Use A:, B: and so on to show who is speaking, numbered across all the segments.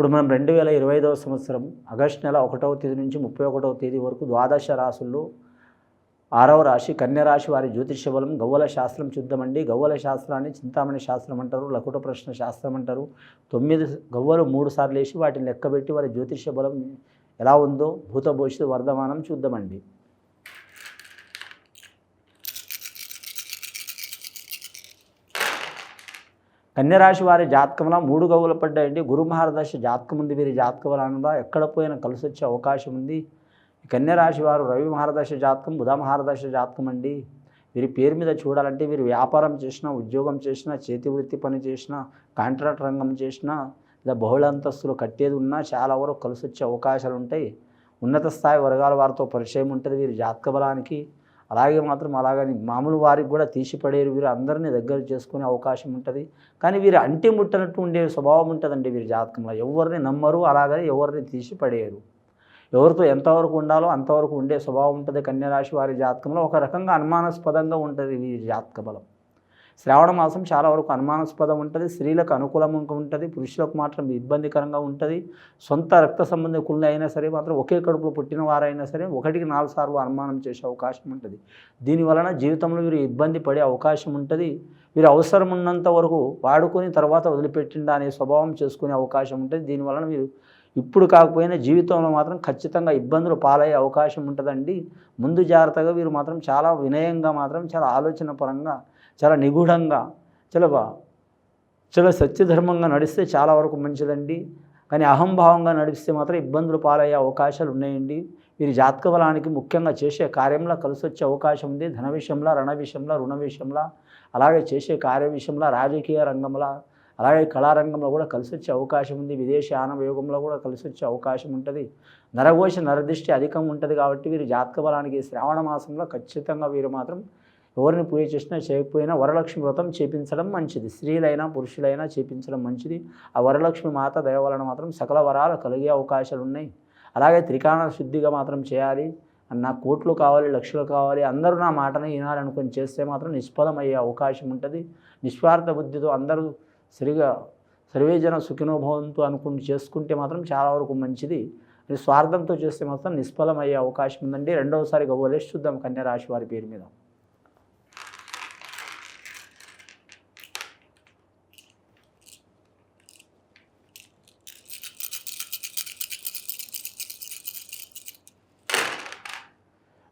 A: ఇప్పుడు మనం రెండు వేల ఇరవై ఐదవ సంవత్సరం ఆగస్టు నెల ఒకటవ తేదీ నుంచి ముప్పై ఒకటవ తేదీ వరకు ద్వాదశ రాసుల్లో ఆరవ రాశి కన్యరాశి వారి జ్యోతిష్య బలం గవ్వల శాస్త్రం చూద్దామండి. గవ్వల శాస్త్రాన్ని చింతామణి శాస్త్రం అంటారు లకుట ప్రశ్న శాస్త్రం అంటారు. తొమ్మిది గవ్వలు మూడు సార్లు వేసి వాటిని లెక్కబెట్టి వారి జ్యోతిష బలం ఎలా ఉందో భూత భవిష్యత్తు వర్ధమానం చూద్దామండి. కన్యరాశి వారి జాతకంలో మూడు గవులు పడ్డాయండి. గురు మహారదశ జాతకం ఉంది. వీరి జాతకం ఎక్కడ పోయినా కలిసి వచ్చే అవకాశం ఉంది. కన్యరాశి వారు రవి మహారదశ జాతకం బుధ మహారదశ జాతకం అండి. వీరి పేరు మీద చూడాలంటే వీరు వ్యాపారం చేసినా ఉద్యోగం చేసినా చేతి వృత్తి పని చేసినా కాంట్రాక్ట్ రంగం చేసినా లేదా బహుళ అంతస్తులు కట్టేది ఉన్నా చాలా వరకు కలిసి వచ్చే అవకాశాలు ఉంటాయి. ఉన్నత స్థాయి వర్గాల వారితో పరిచయం ఉంటుంది. వీరి జాతక బలానికి అలాగే మాత్రం అలాగని మామూలు వారికి కూడా తీసిపడేరు వీరు అందరినీ దగ్గర చేసుకునే అవకాశం ఉంటుంది. కానీ వీరు అంటి ముట్టనట్టు ఉండే స్వభావం ఉంటుందండి వీరి జాతకంలో. ఎవరిని నమ్మరు అలాగని ఎవరిని తీసిపడేయరు ఎవరితో ఎంతవరకు ఉండాలో అంతవరకు ఉండే స్వభావం ఉంటుంది కన్యరాశి వారి జాతకంలో. ఒక రకంగా అనుమానాస్పదంగా ఉంటుంది వీరి జాతక బలం. శ్రావణ మాసం చాలా వరకు అనుమానాస్పదం ఉంటుంది స్త్రీలకు అనుకూలంగా ఉంటుంది పురుషులకు మాత్రం ఇబ్బందికరంగా ఉంటుంది. సొంత రక్త సంబంధికులు అయినా సరే మాత్రం ఒకే కడుపులో పుట్టిన వారైనా సరే ఒకటికి నాలుగు సార్లు అనుమానం చేసే అవకాశం ఉంటుంది. దీనివలన జీవితంలో వీరు ఇబ్బంది పడే అవకాశం ఉంటుంది. వీరు అవసరం ఉన్నంత వరకు వాడుకొని తర్వాత వదిలిపెట్టిండా అనే స్వభావం చేసుకునే అవకాశం ఉంటుంది. దీనివలన మీరు ఇప్పుడు కాకపోయినా జీవితంలో మాత్రం ఖచ్చితంగా ఇబ్బందులు పాలయ్యే అవకాశం ఉంటుందండి. ముందు జాగ్రత్తగా వీరు మాత్రం చాలా వినయంగా మాత్రం చాలా ఆలోచన పరంగా చాలా నిగూఢంగా చాలా చాలా సత్యధర్మంగా నడిస్తే చాలా వరకు మంచిదండి. కానీ అహంభావంగా నడిస్తే మాత్రం ఇబ్బందులు పాలయ్యే అవకాశాలు ఉన్నాయండి. వీరి జాతక బలానికి ముఖ్యంగా చేసే కార్యంలో కలిసి వచ్చే అవకాశం ఉంది. ధన విషయంలో రణ విషయంలో రుణ విషయంలో అలాగే చేసే కార్య విషయంలో రాజకీయ రంగంలో అలాగే కళారంగంలో కూడా కలిసి వచ్చే అవకాశం ఉంది. విదేశీ ఆనవయోగంలో కూడా కలిసి వచ్చే అవకాశం ఉంటుంది. నరఘోష నరదృష్టి అధికం ఉంటుంది కాబట్టి వీరి జాతక బలానికి శ్రావణ మాసంలో ఖచ్చితంగా వీరు మాత్రం ఎవరిని పూజ చేసినా చేయకపోయినా వరలక్ష్మి వ్రతం చేపించడం మంచిది. స్త్రీలైనా పురుషులైనా చేపించడం మంచిది. ఆ వరలక్ష్మి మాత దయవలన మాత్రం సకల వరాలు కలిగే అవకాశాలు ఉన్నాయి. అలాగే త్రికాణ శుద్ధిగా మాత్రం చేయాలి. నా కోట్లు కావాలి లక్షలు కావాలి అందరూ నా మాటని వినాలనుకొని చేస్తే మాత్రం నిష్ఫలమయ్యే అవకాశం ఉంటుంది. నిస్వార్థ బుద్ధితో అందరూ సరిగా సర్వేజన సుఖినోభవంతో అనుకుని చేసుకుంటే మాత్రం చాలా వరకు మంచిది. స్వార్థంతో చేస్తే మాత్రం నిష్ఫలమయ్యే అవకాశం ఉందండి. రెండవసారి గవ్వలేసి చూద్దాం కన్యా రాశి వారి పేరు మీద.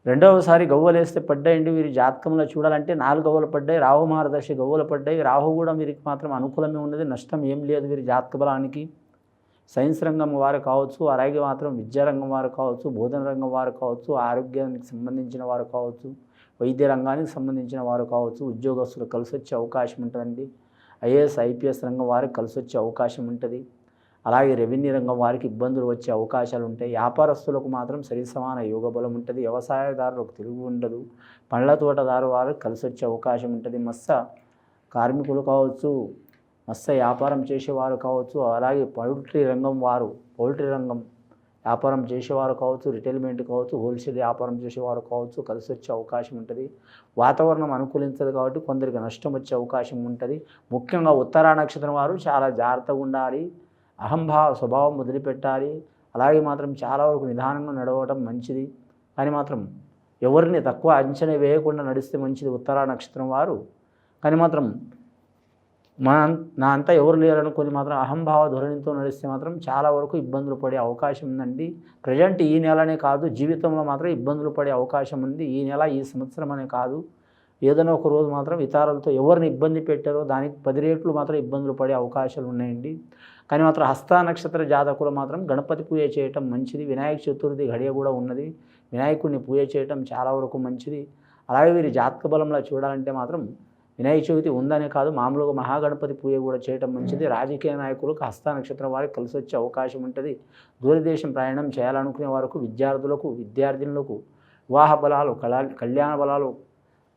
A: రెండవసారి గవ్వలేస్తే పడ్డాయండి వీరి జాతకంలో చూడాలంటే నాలుగు గవ్వలు పడ్డాయి రాహు మహారదర్శి గవ్వలు పడ్డాయి. రాహు కూడా వీరికి మాత్రం అనుకూలమే ఉన్నది నష్టం ఏం లేదు వీరి జాతక బలానికి. సైన్స్ రంగం వారు కావచ్చు అలాగే మాత్రం విద్యారంగం వారు కావచ్చు బోధన రంగం వారు కావచ్చు ఆరోగ్యానికి సంబంధించిన వారు కావచ్చు వైద్య రంగానికి సంబంధించిన వారు కావచ్చు ఉద్యోగస్తులు కలిసి వచ్చే అవకాశం ఉంటుందండి. ఐఏఎస్ ఐపీఎస్ రంగం వారికి కలిసి వచ్చే అవకాశం ఉంటుంది. అలాగే రెవెన్యూ రంగం వారికి ఇబ్బందులు వచ్చే అవకాశాలు ఉంటాయి వ్యాపారస్తులకు మాత్రం సరి సమాన యోగ బలం ఉంటుంది వ్యవసాయదారులకు తిరుగు ఉండదు. పండ్ల తోటదారు వారు కలిసి వచ్చే అవకాశం ఉంటుంది. మత్స్య కార్మికులు కావచ్చు మత్స్య వ్యాపారం చేసేవారు కావచ్చు అలాగే పౌల్ట్రీ రంగం వారు పౌల్ట్రీ రంగం వ్యాపారం చేసేవారు కావచ్చు రిటైల్మెంట్ కావచ్చు హోల్సేల్ వ్యాపారం చేసేవారు కావచ్చు కలిసి వచ్చే అవకాశం ఉంటుంది. వాతావరణం అనుకూలించదు కాబట్టి కొందరికి నష్టం వచ్చే అవకాశం ఉంటుంది. ముఖ్యంగా ఉత్తరా నక్షత్రం వారు చాలా జాగ్రత్తగా ఉండాలి. అహంభావ స్వభావం వదిలిపెట్టాలి. అలాగే మాత్రం చాలా వరకు నిదానంగా నడవడం మంచిది. కానీ మాత్రం ఎవరిని తక్కువ అంచనా వేయకుండా నడిస్తే మంచిది ఉత్తరా నక్షత్రం వారు. కానీ మాత్రం మన నా అంతా ఎవరు లేరనుకొని మాత్రం అహంభావ ధోరణితో నడిస్తే మాత్రం చాలా వరకు ఇబ్బందులు పడే అవకాశం ఉందండి. ప్రజెంట్ ఈ నెలనే కాదు జీవితంలో మాత్రం ఇబ్బందులు పడే అవకాశం ఉంది. ఈ నెల ఈ సంవత్సరం అనే కాదు. ఏదైనా ఒక రోజు మాత్రం ఇతరులతో ఎవరిని ఇబ్బంది పెట్టారో దానికి పది రేట్లు మాత్రం ఇబ్బందులు పడే అవకాశాలు ఉన్నాయండి. కానీ మాత్రం హస్త నక్షత్ర జాతకులు మాత్రం గణపతి పూజ చేయటం మంచిది. వినాయక చతుర్థి గడియ కూడా ఉన్నది. వినాయకుడిని పూజ చేయటం చాలా వరకు మంచిది. అలాగే వీరి జాతక బలంలో చూడాలంటే మాత్రం వినాయక చవితి ఉందనే కాదు మామూలుగా మహాగణపతి పూజ కూడా చేయటం మంచిది. రాజకీయ నాయకులకు హస్త నక్షత్రం వారికి కలిసి వచ్చే అవకాశం ఉంటుంది. దూరదేశం ప్రయాణం చేయాలనుకునే వారికి విద్యార్థులకు విద్యార్థినులకు వివాహ బలాలు కళా కళ్యాణ బలాలు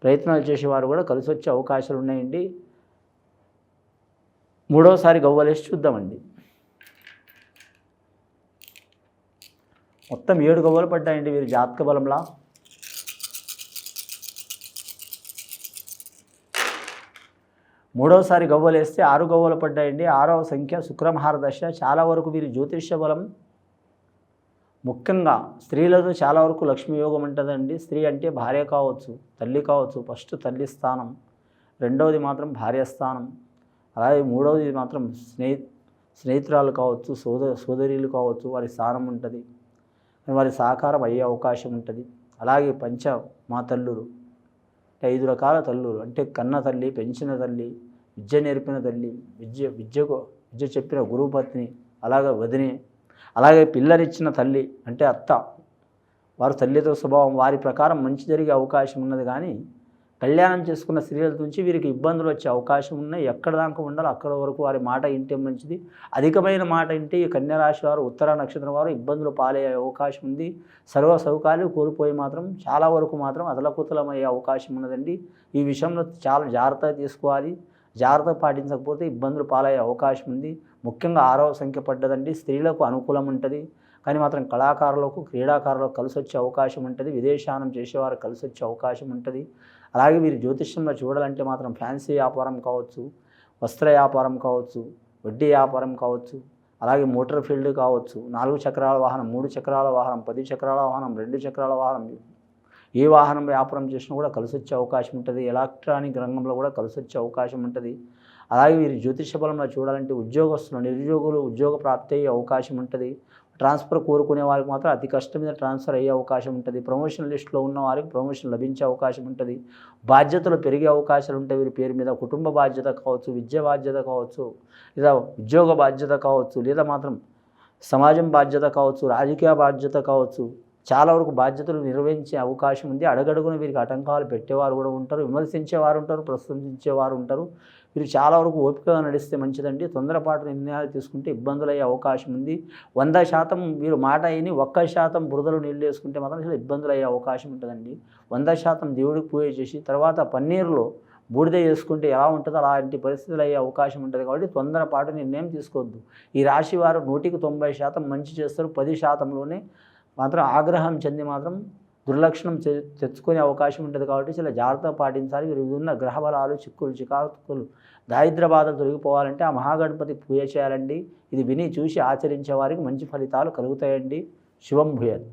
A: ప్రయత్నాలు చేసేవారు కూడా కలిసి వచ్చే అవకాశాలు ఉన్నాయండి మూడోసారి గవ్వలేసి చూద్దామండి. మొత్తం ఏడు గవ్వలు పడ్డాయండి వీరి జాతక బలంలా. మూడవసారి గవ్వలేస్తే ఆరు గవ్వలు పడ్డాయండి. ఆరవ సంఖ్య శుక్రమహారదశ చాలా వరకు వీరి జ్యోతిష్య బలం ముఖ్యంగా స్త్రీలతో చాలా వరకు లక్ష్మీ యోగం ఉంటుందండి. స్త్రీ అంటే భార్య కావచ్చు తల్లి కావచ్చు ఫస్ట్ తల్లి స్థానం రెండవది మాత్రం భార్య స్థానం అలాగే మూడవది మాత్రం స్నేహి స్నేహితురాలు కావచ్చు సోద సోదరీలు కావచ్చు వారి స్థానం ఉంటుంది. వారి సహకారం అయ్యే అవకాశం ఉంటుంది. అలాగే పంచ మా తల్లులు అంటే ఐదు రకాల తల్లులు అంటే కన్న తల్లి పెంచిన తల్లి విద్య నేర్పిన తల్లి విద్య విద్యకు విద్య చెప్పిన గురుపత్ని అలాగే వదిని అలాగే పిల్లనిచ్చిన తల్లి అంటే అత్త వారు తల్లితో స్వభావం వారి ప్రకారం మంచి జరిగే అవకాశం ఉన్నది కానీ కళ్యాణం చేసుకున్న స్త్రీల నుంచి వీరికి ఇబ్బందులు వచ్చే అవకాశం ఉన్నాయి. ఎక్కడ దాకా ఉండాలో అక్కడ వరకు వారి మాట ఇంటే మంచిది. అధికమైన మాట ఇంటే ఈ కన్యరాశి వారు ఉత్తర నక్షత్రం వారు ఇబ్బందులు పాలయ్యే అవకాశం ఉంది. సర్వ సౌకాలు కోల్పోయి మాత్రం చాలా వరకు మాత్రం అదలకుతలమయ్యే అవకాశం ఉన్నదండి. ఈ విషయంలో చాలా జాగ్రత్త తీసుకోవాలి. జాగ్రత్త పాటించకపోతే ఇబ్బందులు పాలయ్యే అవకాశం ఉంది. ముఖ్యంగా ఆరవ సంఖ్య పడ్డదండి. స్త్రీలకు అనుకూలం ఉంటుంది. కానీ మాత్రం కళాకారులకు క్రీడాకారులకు కలిసి వచ్చే అవకాశం ఉంటుంది. విదేశానం చేసేవారు కలిసి వచ్చే అవకాశం ఉంటుంది. అలాగే వీరు జ్యోతిష్యంలో చూడాలంటే మాత్రం ఫ్యాన్సీ వ్యాపారం కావచ్చు వస్త్ర వ్యాపారం కావచ్చు వడ్డీ వ్యాపారం కావచ్చు అలాగే మోటార్ ఫీల్డ్ కావచ్చు. నాలుగు చక్రాల వాహనం మూడు చక్రాల వాహనం పది చక్రాల వాహనం రెండు చక్రాల వాహనం ఏ వాహనం వ్యాపారం చేసినా కూడా కలిసి వచ్చే అవకాశం ఉంటుంది. ఎలక్ట్రానిక్ రంగంలో కూడా కలిసి వచ్చే అవకాశం ఉంటుంది. అలాగే వీరి జ్యోతిష బలంలో చూడాలంటే ఉద్యోగస్తులు నిరుద్యోగులు ఉద్యోగ ప్రాప్తి అయ్యే అవకాశం ఉంటుంది. ట్రాన్స్ఫర్ కోరుకునే వారికి మాత్రం అతి కష్టం మీద ట్రాన్స్ఫర్ అయ్యే అవకాశం ఉంటుంది. ప్రమోషన్ లిస్టులో ఉన్న వారికి ప్రమోషన్ లభించే అవకాశం ఉంటుంది. బాధ్యతలు పెరిగే అవకాశాలు ఉంటాయి వీరి పేరు మీద కుటుంబ బాధ్యత కావచ్చు విద్య బాధ్యత కావచ్చు లేదా ఉద్యోగ బాధ్యత కావచ్చు లేదా మాత్రం సమాజం బాధ్యత కావచ్చు రాజకీయ బాధ్యత కావచ్చు చాలా వరకు బాధ్యతలు నిర్వహించే అవకాశం ఉంది. అడగడుగున వీరికి ఆటంకాలు పెట్టేవారు కూడా ఉంటారు విమర్శించేవారు ఉంటారు ప్రశంసించేవారు ఉంటారు. వీరు చాలా వరకు ఓపికగా నడిస్తే మంచిదండి. తొందరపాటు నిర్ణయాలు తీసుకుంటే ఇబ్బందులు అయ్యే అవకాశం ఉంది. వంద శాతం వీరు మాట అయిని ఒక్క శాతం బురదలు నీళ్ళు వేసుకుంటే మాత్రం చాలా ఇబ్బందులు అయ్యే అవకాశం ఉంటుందండి. వంద శాతం దేవుడికి పూజ చేసి తర్వాత పన్నీరులో బూడిద చేసుకుంటే ఎలా ఉంటుందో అలాంటి పరిస్థితులు అయ్యే అవకాశం ఉంటుంది కాబట్టి తొందరపాటు నిర్ణయం తీసుకోవద్దు. ఈ రాశి వారు నూటికి తొంభై శాతం మంచి చేస్తారు. పది శాతంలోనే మాత్రం ఆగ్రహం చెంది మాత్రం దుర్లక్షణం తెచ్చుకునే అవకాశం ఉంటుంది కాబట్టి చాలా జాగ్రత్త పాటించాలి. వీరు ఉన్న గ్రహ బలాలు చిక్కులు చికాకులు దారిద్ర బాధలు తొలగిపోవాలంటే ఆ మహాగణపతి పూజ చేయాలండి. ఇది విని చూసి ఆచరించే వారికి మంచి ఫలితాలు కలుగుతాయండి. శివం భూయత్.